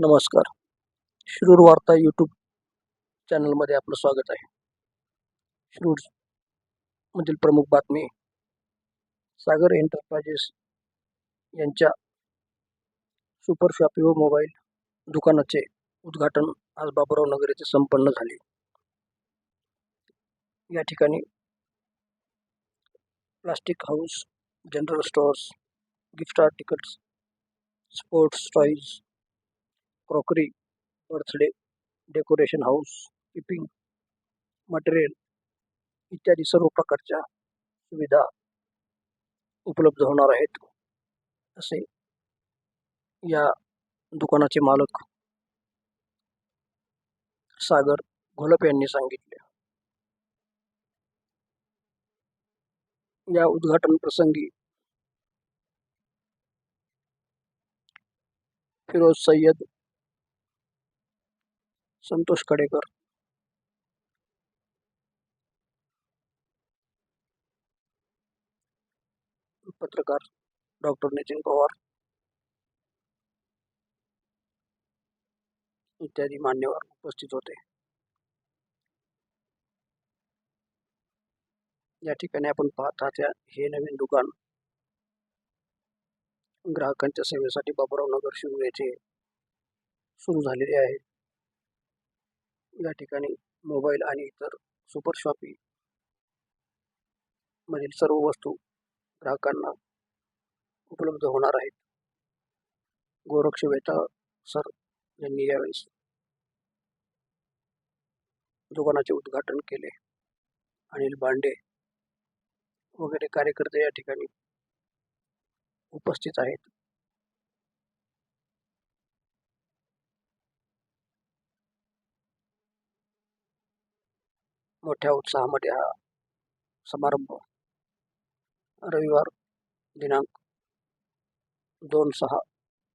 नमस्कार. शिरूर वार्ता यूट्यूब चॅनलमध्ये आपलं स्वागत आहे. शिरूर मधील प्रमुख बातमी सागर एंटरप्राइजेस यांच्या सुपर शॉपी व मोबाईल दुकानाचे उद्घाटन आज बाबुराव नगर येथे संपन्न झाले. या ठिकाणी plastic house general stores gift articles sports toys crockery birthday decoration housekeeping material इत्यादी सर्व प्रकारच्या सुविधा उपलब्ध होणार आहेत. असे या दुकानाचे मालक सागर घोलप यांनी सांगितले. या उद्घाटन प्रसंगी फिरोज सय्यद संतोष कडेकर पत्रकार डॉक्टर नितीन पवार. इत्यादी मान्यवर उपस्थित होते. या ठिकाणी आपण पाहत आहात हे नवीन दुकान ग्राहकांच्या सेवेसाठी बाबुराव नगर शिरूर येथे सुरू झालेले आहे. या ठिकाणी मोबाईल आणि इतर सुपर शॉपी मधील सर्व वस्तू ग्राहकांना उपलब्ध होणार आहेत. गोरक्ष वेता सर यांनी यावेळेस दुकानाचे उद्घाटन केले. अनिल बांडे वगैरे कार्यकर्ते या ठिकाणी उपस्थित आहेत. मोठ्या उत्साहामध्ये हा समारंभ रविवार दिनांक दोन सहा